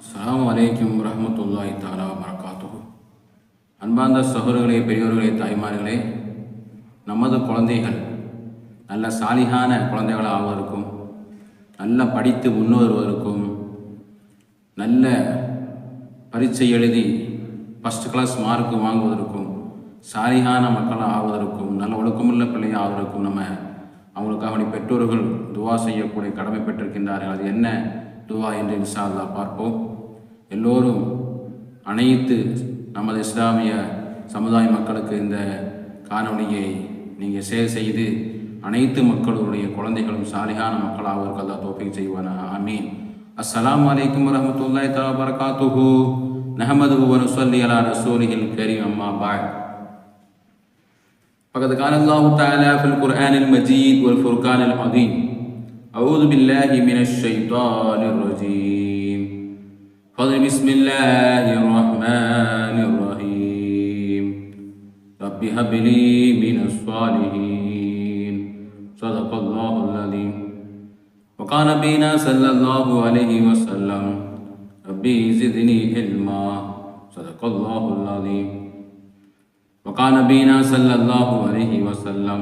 அஸ்லாம் வலைக்கம் வரஹ்மத்துல்லாஹி தாலா வரகாத்துஹு அன்பார்ந்த சகோதரர்களே பெரியோர்களே தாய்மார்களே நமது குழந்தைகள் நல்ல சாலிகான குழந்தைகள் ஆவதற்கும் நல்ல படித்து முன்னேறுவதற்கும் நல்ல பரீட்சை எழுதி ஃபஸ்ட் கிளாஸ் மார்க் வாங்குவதற்கும் சாலிகான மக்களாக ஆவதற்கும் நல்ல ஒழுக்கமுள்ள பிள்ளை ஆவதற்கும் நம்ம அவங்களுக்காக அவனை பெற்றோர்கள் துவா செய்யக்கூடிய கடமை பெற்றிருக்கின்றார்கள். அது என்ன? துவா என்று இன்ஷா பார்ப்போம். எல்லோரும் அனைத்து நமது இஸ்லாமிய சமுதாய மக்களுக்கு இந்த காணொளியை நீங்கள் ஷேர் செய்து அனைத்து மக்களுடைய குழந்தைகளும் சாலிகான மக்களாக அல்லாஹ் தோப்பிக் செய்வானா ஆமீன் அஸ்ஸலாமு அலைக்கும் வரஹ்மத்துல்லாஹி தஆலா பரகாத்துஹு நஹமதுஹு வ நுஸல்லி அலா ரசூலிஹில் கரீம் அம்மா பஅத் فقد قال الله تعالى في القرآن المجيد والفرقان العظيم أعوذ بالله من الشيطان الرجيم فضل بسم الله الرحمن الرحيم رب هب لي من الصالحين صدق الله العظيم وقال نبينا صلى الله عليه وسلم ربي زدني علما صدق الله العظيم وقال نبينا صلى الله عليه وسلم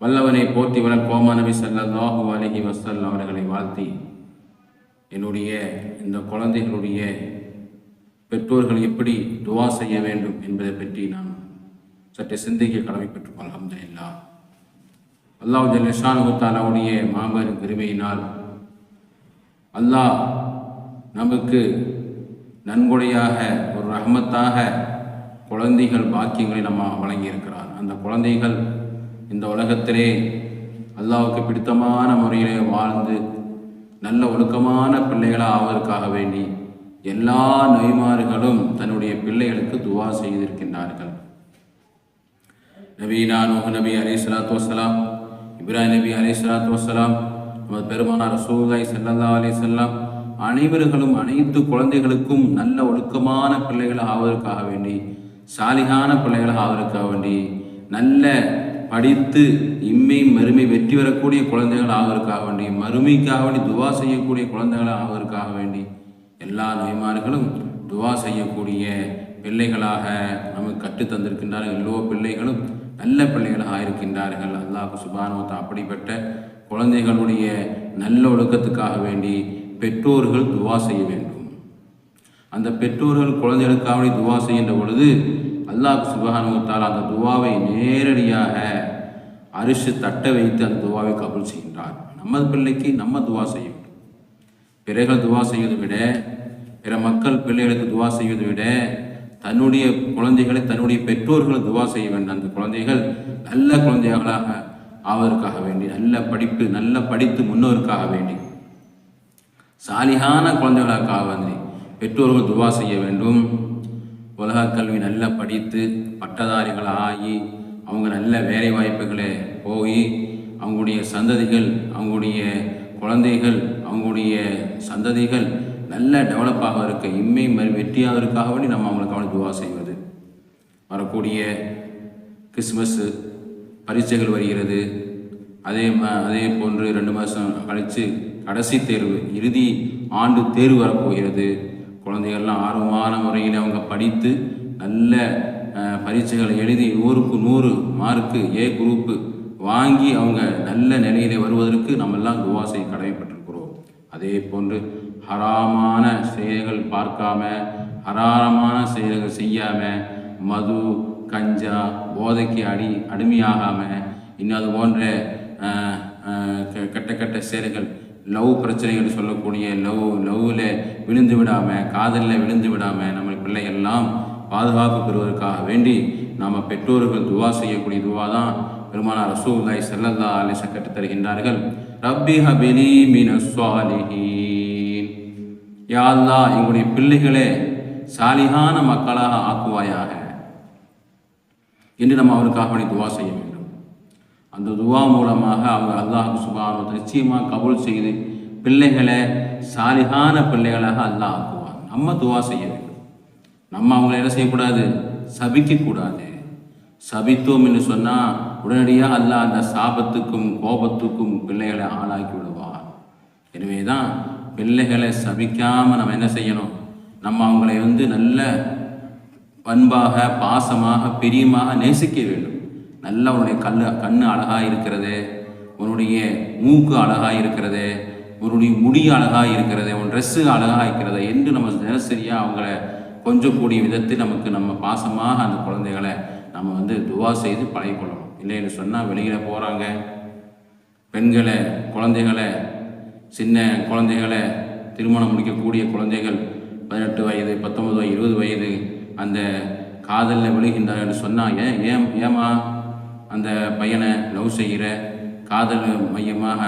வல்லவனை போற்றி வளர்ப்போமா நபி ஸல்லல்லாஹு அலைஹி வஸல்லம் அவர்களை வாழ்த்தி என்னுடைய இந்த குழந்தைகளுடைய பெற்றோர்கள் எப்படி துவா செய்ய வேண்டும் என்பதை பற்றி நான் சற்று சிந்திக்க கடமைப்பட்டிருக்கோம் இல்லா அல்லாஹ் ஜல்லிஷானு தாலாவுடைய மாபெரும் பெருமையினால் அல்லாஹ் நமக்கு நன்கொடையாக ஒரு ரஹமத்தாக குழந்தைகள் பாக்கியங்களை நம்ம வழங்கியிருக்கிறார். அந்த குழந்தைகள் இந்த உலகத்திலே அல்லாவுக்கு பிடித்தமான முறையிலே வாழ்ந்து நல்ல ஒழுக்கமான பிள்ளைகளாக ஆவதற்காக வேண்டி எல்லா நொய்மார்களும் தன்னுடைய பிள்ளைகளுக்கு துவா செய்திருக்கின்றார்கள். நபீனா நூஹ் நபி அலி சலாத்து வசலாம் இப்ராஹிம் நபி அலி சலாத்து வசலாம் நமது பெருமானார் ரசூலாய் சல்லல்லா அலி செல்லாம் அனைவர்களும் அனைத்து குழந்தைகளுக்கும் நல்ல ஒழுக்கமான பிள்ளைகள் ஆவதற்காக வேண்டி சாலிகான பிள்ளைகள் ஆவதற்காக வேண்டி நல்ல படித்து இம்மை மறுமை வெற்றி பெறக்கூடிய குழந்தைகள் ஆவதற்காக வேண்டி மறுமைக்காக வேண்டி துவா செய்யக்கூடிய குழந்தைகள் ஆவதற்காக வேண்டி எல்லா நோய்மார்களும் துவா செய்யக்கூடிய பிள்ளைகளாக நமக்கு கற்றுத்தந்திருக்கின்றார்கள் எல்லோ பிள்ளைகளும் நல்ல பிள்ளைகளாக இருக்கின்றார்கள். அல்லாஹ் சுபானுவத்தா அப்படிப்பட்ட குழந்தைகளுடைய நல்ல ஒழுக்கத்துக்காக வேண்டி பெற்றோர்கள் துவா செய்ய வேண்டும். அந்த பெற்றோர்கள் குழந்தைகளுக்காக வேண்டி துவா செய்கின்ற பொழுது அல்லாஹ் சுபஹானுவத்தால் அந்த துவாவை நேரடியாக அரிசி தட்ட வைத்து அந்த துவாவை கபுல் செய்கின்றார் நம்ம பிள்ளைக்கு நம்ம துவா செய்யும். பிறைகள் பிறர்கள் துவா செய்வதை விட பிற மக்கள் பிள்ளைகளுக்கு துவா செய்வதை விட தன்னுடைய குழந்தைகளை தன்னுடைய பெற்றோர்கள் துவா செய்ய வேண்டும். அந்த குழந்தைகள் நல்ல குழந்தைகளாக ஆவதற்காக வேண்டி நல்ல படிப்பு நல்ல படித்து முன்னோருக்காக வேண்டி சாலிகான குழந்தைகளாக வந்து பெற்றோர்கள் துவா செய்ய வேண்டும். உலக கல்வி நல்லா படித்து பட்டதாரிகள் ஆகி அவங்க நல்ல வேலை வாய்ப்புகளை போய் அவங்களுடைய சந்ததிகள் அவங்களுடைய குழந்தைகள் அவங்களுடைய சந்ததிகள் நல்ல டெவலப்பாக இருக்க இம்மை மறு வெற்றியாவதற்காக வேண்டி நம்ம அவங்களுக்கு அவனுக்கு துவா செய்வது. வரக்கூடிய கிறிஸ்மஸ்ஸு பரீட்சைகள் வருகிறது. அதே மா அதே போன்று ரெண்டு மாதம் கழித்து கடைசி தேர்வு இறுதி ஆண்டு தேர்வு வரப்போகிறது. குழந்தைகள்லாம் ஆர்வமான முறையில் அவங்க படித்து நல்ல பரீட்சைகளை எழுதி நூறுக்கு நூறு மார்க்கு ஏ குரூப்பு வாங்கி அவங்க நல்ல நிலையிலே வருவதற்கு நம்மெல்லாம் துவா செய்ய கடமைப்பட்டிருக்கிறோம். அதே போன்று ஹராமான செயல்கள் பார்க்காம ஹராரமான செயல்கள் செய்யாமல் மது கஞ்சா போதைக்கு அடி அடிமையாகாமல் இன்னும் அது போன்ற கெட்ட கெட்ட செயல்கள் லவ் பிரச்சனைகள் சொல்லக்கூடிய லவ் லவ்வில் விழுந்து விடாம காதலில் விழுந்து விடாம நம்ம பிள்ளைகள்லாம் பாதுகாப்பு பெறுவதற்காக வேண்டி நாம் பெற்றோர்கள் துவா செய்யக்கூடிய துவா தான் பெருமானார் ரசூல்லாய் செல்லல்லா அலிச கட்டு தருகின்றார்கள். ரப்பி ஹபிலி மின சாலிஹீன் யா எங்களுடைய பிள்ளைகளே சாலிகான மக்களாக ஆக்குவாயாக. என்று நம்ம அவருக்காக வேண்டி துவா செய்ய வேண்டும். அந்த துவா மூலமாக அவங்க அல்லாஹ் சுபானத்தை நிச்சயமாக கபூல் செய்து பிள்ளைகளை சாலிகான பிள்ளைகளாக அல்லாஹ் ஆக்குவான். நம்ம துவா செய்ய வேண்டும். நம்ம அவங்கள என்ன செய்யக்கூடாது? சபிக்கக்கூடாது. சபித்தோம் என்று சொன்னால் உடனடியாக அல்லாஹ் அந்த சாபத்துக்கும் கோபத்துக்கும் பிள்ளைகளை ஆளாக்கி விடுவான். எனவே தான் பிள்ளைகளை சபிக்காமல் நம்ம என்ன செய்யணும்? நம்ம அவங்களை வந்து நல்ல பண்பாக பாசமாக பிரியமாக நேசிக்க வேண்டும். நல்ல உன்னுடைய கல் கண் அழகாக இருக்கிறது உன்னுடைய மூக்கு அழகாக இருக்கிறது உன்னுடைய முடி அழகாக இருக்கிறது உன் ட்ரெஸ்ஸு அழகாக இருக்கிறது என்று நம்ம தினசரியாக அவங்கள கொஞ்சக்கூடிய விதத்தில் நமக்கு நம்ம பாசமாக அந்த குழந்தைகளை நம்ம வந்து துவா செய்து பழகிக்கொள்ளணும் இல்லைன்னு சொன்னால் வெளியில் போகிறாங்க பெண்களை குழந்தைகளை சின்ன குழந்தைகளை திருமணம் முடிக்கக்கூடிய குழந்தைகள் பதினெட்டு வயது பத்தொம்பது வயது இருபது வயது அந்த காதலில் விழுகின்றார்கள் சொன்னால் ஏன் ஏன் ஏமா அந்த பையனை லவ் செய்கிற காதல் மையமாக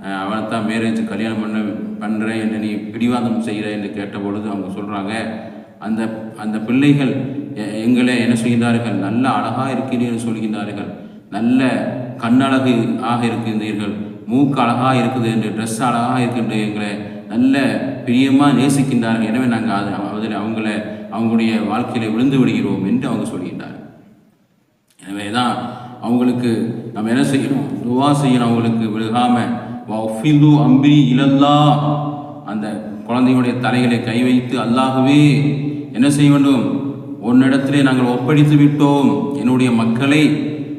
அஹ், அவனைத்தான் மேரேஜ் கல்யாணம் பண்ண பண்ணுறேன் என்று நீ பிடிவாதம் செய்கிற என்று கேட்ட பொழுது அவங்க சொல்கிறாங்க அந்த அந்த பிள்ளைகள் எ- எங்களை என்ன செய்கிறார்கள் நல்ல அழகாக இருக்கிறீர்கள் சொல்கின்றார்கள். நல்ல கண்ணழகு ஆக இருக்கின்றீர்கள். மூக்கு அழகாக இருக்குது என்று ட்ரெஸ் அழகாக இருக்கின்ற எங்களை நல்ல பிரியமாக நேசிக்கின்றார்கள். எனவே நாங்கள் அது அதில் அவங்கள அவங்களுடைய வாழ்க்கையில் விழுந்து விடுகிறோம் என்று அவங்க சொல்கின்றார்கள். எனவே தான் அவங்களுக்கு நம்ம என்ன செய்யணும்? துவா செய்யணும் அவங்களுக்கு விழுகாமல் வஃபிது அம்பி இலல்லா அந்த குழந்தையுடைய தலைகளை கை வைத்து அல்லாகவே என்ன செய்ய வேண்டும்? உன்னிடத்திலே நாங்கள் ஒப்படைத்து விட்டோம். என்னுடைய மக்களை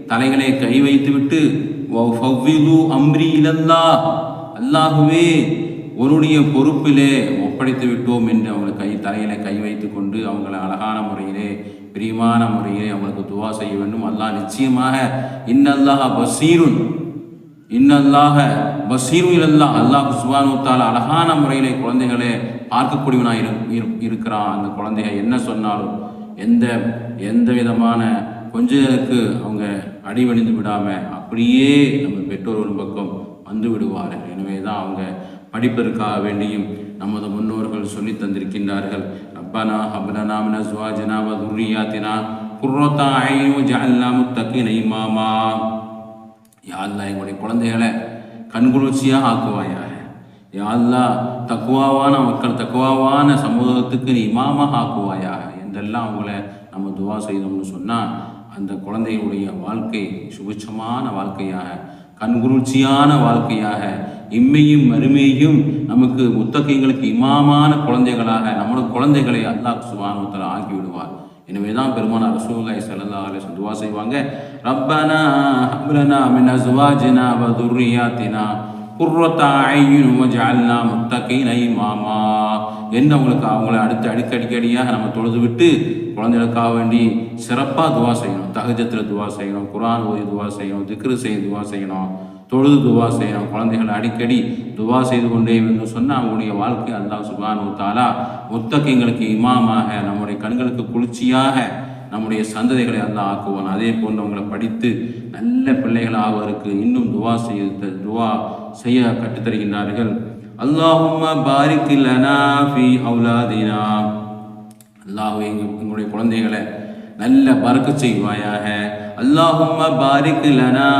தலைகளை கை வைத்து விட்டு வஃபிது அம்ரி இலல்லா அல்லாகவே உன்னுடைய பொறுப்பிலே ஒப்படைத்து விட்டோம் என்று அவங்களை கை தலையில கை வைத்து கொண்டு அவங்களை அழகான முறையிலே பிரியமான முறையில் அவங்களுக்கு துவா செய்ய வேண்டும். அல்லாஹ் நிச்சயமாக இன்னல்லாக பசீருன் இன்னல்லாஹ பசீரும் இல்லல்லாஹ் அல்லாஹ் சுபானு அழகான முறையிலே குழந்தைகளே பார்க்கக்கூடியவனாக இரு இரு- இருக்கிறான். அந்த குழந்தைய என்ன சொன்னாலும் எந்த எந்த விதமான கொஞ்சத்துக்கு அவங்க அடிவணிந்து விடாமல் அப்படியே நம்ம பெற்றோர்கள் பக்கம் வந்து விடுவார்கள். எனவே தான் அவங்க படிப்பிற்காக வேண்டியும் நமது முன்னோர்கள் சொல்லி தந்திருக்கின்றார்கள். ربنا هب لنا من ازواجنا وذرياتنا قرة عين وجعلنا متقين இமாமா யா அல்லாஹ் எங்களுடைய குழந்தைகளை கண்குளிர்ச்சியாக ஆக்குவாயாக. யா அல்லா தக்குவாவான மக்கள் தக்குவாவான சமூகத்துக்கு நீ இமாமாக ஆக்குவாயாக. என்றெல்லாம் அவங்கள நம்ம துவா செய்தோம்னு சொன்னால் அந்த குழந்தையுடைய வாழ்க்கை சுபிட்சமான வாழ்க்கையாக கண்குளிர்ச்சியான வாழ்க்கையாக இம்மையும் மறுமையும் நமக்கு முத்தகைங்களுக்கு இமாமான குழந்தைகளாக நம்மளோட குழந்தைகளை அல்லாஹ் சுபானுத்தல ஆக்கி விடுவார். எனவே தான் பெருமானார் ரசூலுல்லாஹி ஸல்லல்லாஹு அலைஹி துவா செய்வாங்க. ரப்பனா ஹப்லனா மின் அஸ்வாஜினா வ துர்ரியாத்தினா குர்ரத்தா அய்யுன் வஜஅல்னா முத்தகீன இமாமா. என்று அவங்களுக்கு அவங்கள அடுத்து அடிக்க அடிக்கடியாக நம்ம தொழுது விட்டு குழந்தைகளுக்காக வேண்டி சிறப்பாக துவா செய்யணும். தகஜத்தில் துவா செய்யணும் குரான் ஓதி துவா செய்யணும் திக்ரு செய்ய துவா செய்யணும். தொழுது துவா செய்கிறோம் குழந்தைகளை அடிக்கடி துவா செய்து கொண்டே என்று சொன்னால் அவங்களுடைய வாழ்க்கை அல்லாஹ் சுபானு தாலா முத்தகைங்களுக்கு இமாமாக நம்முடைய கண்களுக்கு குளிர்ச்சியாக நம்முடைய சந்ததிகளை அல்லா ஆக்குவான். அதே போன்று அவங்களை படித்து நல்ல பிள்ளைகளாக ஆவதற்கு இன்னும் துவா செய்ய துவா செய்ய கற்றுத்தருகின்றார்கள் அல்லாஹும்ம பாரிக் லனா அவுலாதினா. அல்லாஹ் எங்களுடைய குழந்தைகளை நல்ல பறக்க செய்வாயாக اللهم بارك لنا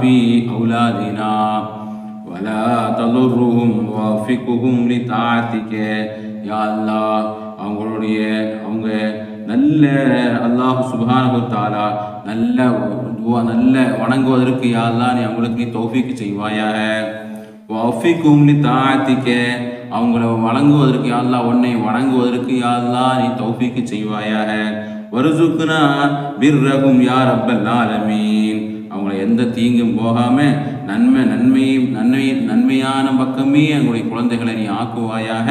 في أولادنا வலா تضرهم வாஃபிகுஹும் لطاعتك யா அல்லாஹ் அவங்களுடைய அவங்க நல்ல அல்லாஹ் சுபானகு தாலா நல்ல துவா நல்ல வணங்குவதற்கு யாரெல்லாம் நீ அவங்களுக்கு நீ தௌஃபிக்கு செய்வாயாக. வஃபிக்கும் நீ தாத்திக்க அவங்கள வணங்குவதற்கு யாரெல்லாம் உன்னை வணங்குவதற்கு யாரெல்லாம் நீ தௌஃபிக்கு செய்வாயாக. வருசுக்குனா பிர்ரகும் யார் ரப்பல் ஆலமீன். அவங்கள எந்த தீங்கும் போகாம நன்மை நன்மையும் நன்மை நன்மையான பக்கமே எங்களுடைய குழந்தைகளை நீ ஆக்குவாயாக.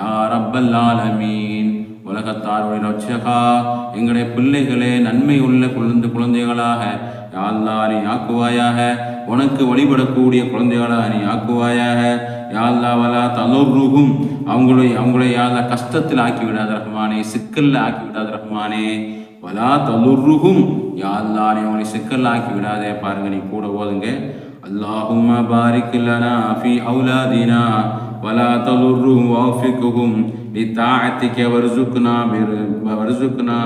யார் ரப்பல் ஆலமீன். உலகத்தாருடைய ரட்சகா எங்களுடைய பிள்ளைகளே நன்மை உள்ள குழந்தை குழந்தைகளாக யாழ்லா நீ ஆக்குவாயாக. உனக்கு வழிபடக்கூடிய குழந்தைகளாக நீ ஆக்குவாயாக. யா அல்லாஹ் வலா தலுர்ருகும் அவங்களை அவங்களை யா அல்லாஹ் கஷ்டத்தில் ஆக்கி விடாத ரஹ்மானே சிக்கல்ல ஆக்கி விடாத ரஹ்மானே வலா தலுர்ருகும் யா அல்லாஹ் நீ அவங்களை சிக்கல்ல ஆக்கி விடாதே பாருங்க நீ கூட ஓதுங்க அல்லாஹும்ம பாரிக் லனா ஃபி அவுலாதினா ولا تضرهم ووفقهم لطاعتك وارزقنا بر وارزقنا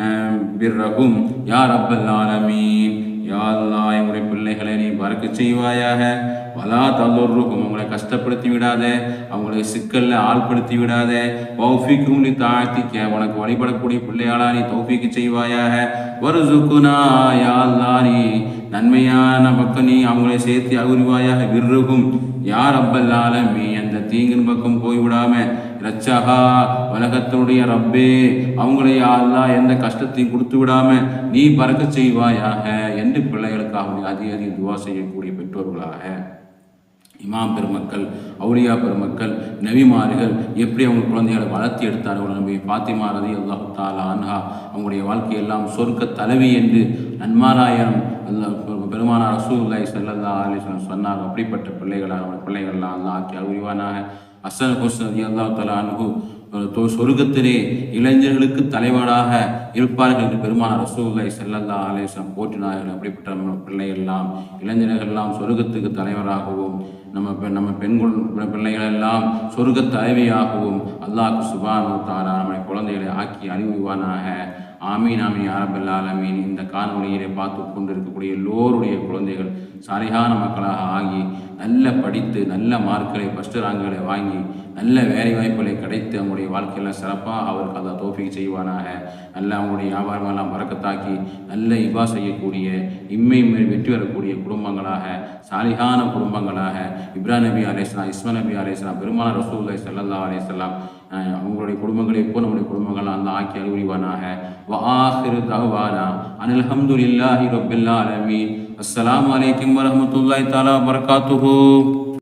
آم، برهم يا رب العالمين யா அல்லாஹ் எங்களுடைய பிள்ளைகளை நீ பறக்க செய்வாயாக. வலா தல்லோருக்கும் அவங்களை கஷ்டப்படுத்தி விடாத. அவங்களை சிக்கலில் ஆள்படுத்தி விடாத. வௌஃபிக்கும் நீ தாழ்த்திக்க உனக்கு வழிபடக்கூடிய பிள்ளையாளா நீ தௌஃபிக்கு செய்வாயாக. ஒரு சுக்குனா யா நீ நன்மையான பக்கம் நீ அவங்களை சேர்த்து அகுரிவாயாக விருகும் யார் அப்பல்லாலமி அந்த தீங்கின் பக்கம் போய்விடாமல் ரச்சகா உலகத்தினுடைய ரப்பே அவங்களை யாரெல்லாம் எந்த கஷ்டத்தையும் கொடுத்து விடாம நீ பறக்க செய்வாயாக என்று பிள்ளைகளுக்காக அதிக அதிக துவா செய்யக்கூடிய பெற்றோர்களாக. இமாம் பெருமக்கள் அவுலியா பெருமக்கள் நவிமார்கள் எப்படி அவங்க குழந்தைகளை வளர்த்தி எடுத்தார்கள் நம்பி பாத்திமா ரதி அல்லாஹு தாலா அன்ஹா அவங்களுடைய வாழ்க்கையெல்லாம் சொர்க்க தலைவி என்று நன்மாராயணம் அல்லாஹ் பெருமானார் ரசூலுல்லாஹி ஸல்லல்லாஹு அலைஹி சொன்னார் அப்படிப்பட்ட பிள்ளைகளாக அவங்க பிள்ளைகள்லாம் அல்லாஹ் ஆக்கி அறிவானாக அசன் ஹுசன் ரதி அல்லாஹு தாலா தொ- சொர்க்கத்திலே இளைஞர்களுக்கு தலைவராக இருப்பார்கள் என்று பெருமான ரசூலுல்லாஹி செல்லல்லா அலைஹி போற்றினார்கள். அப்படிப்பட்ட நம்ம பிள்ளைகள்லாம் இளைஞர்கள்லாம் இளைஞர்கள் எல்லாம் சொர்க்கத்துக்கு தலைவராகவும் நம்ம பெ- நம்ம பெண்கள் பிள்ளைகளெல்லாம் சொர்க்க தலைவியாகவும் அல்லாஹ் சுபானு தாரா நம்முடைய குழந்தைகளை ஆக்கி அறிவுவானாக. ஆமீன் ஆமீன் அரபல் ஆலமீன். இந்த காணொலியிலே பார்த்து கொண்டிருக்கக்கூடிய எல்லோருடைய குழந்தைகள் சரியான மக்களாக ஆகி நல்ல படித்து நல்ல மார்க்களை ஃபஸ்ட்டு ரேங்குகளை வாங்கி நல்ல வேலை வாய்ப்புகளை கிடைத்து அவங்களுடைய வாழ்க்கையில் சிறப்பாக அவருக்கு அதை தோஃபிக் செய்வானாக. நல்ல அவங்களுடைய வியாபாரமெல்லாம் மறக்கத்தாக்கி நல்ல இவ்வா செய்யக்கூடிய இம்மை மேல் வெற்றி வரக்கூடிய குடும்பங்களாக சாலிகான குடும்பங்களாக இப்ராஹிம் நபி அலேஸ்லாம் இஸ்மா நபி அலேஸ்லாம் பெருமான ரசூல்லா ஸல்லல்லாஹு அலேஸ்லாம் அஹ் அவங்களுடைய குடும்பங்களை இப்போ நம்முடைய குடும்பங்கள் அந்த ஆக்கி அறிவுரிவானாக வாஹிரு தகவானா அனில் ஹம்துலில்லாஹி ரப்பில் அலமி அஸ்லாம் அலைக்கும் வரமத்துல்லாய் தாலா வபரகாத்துஹு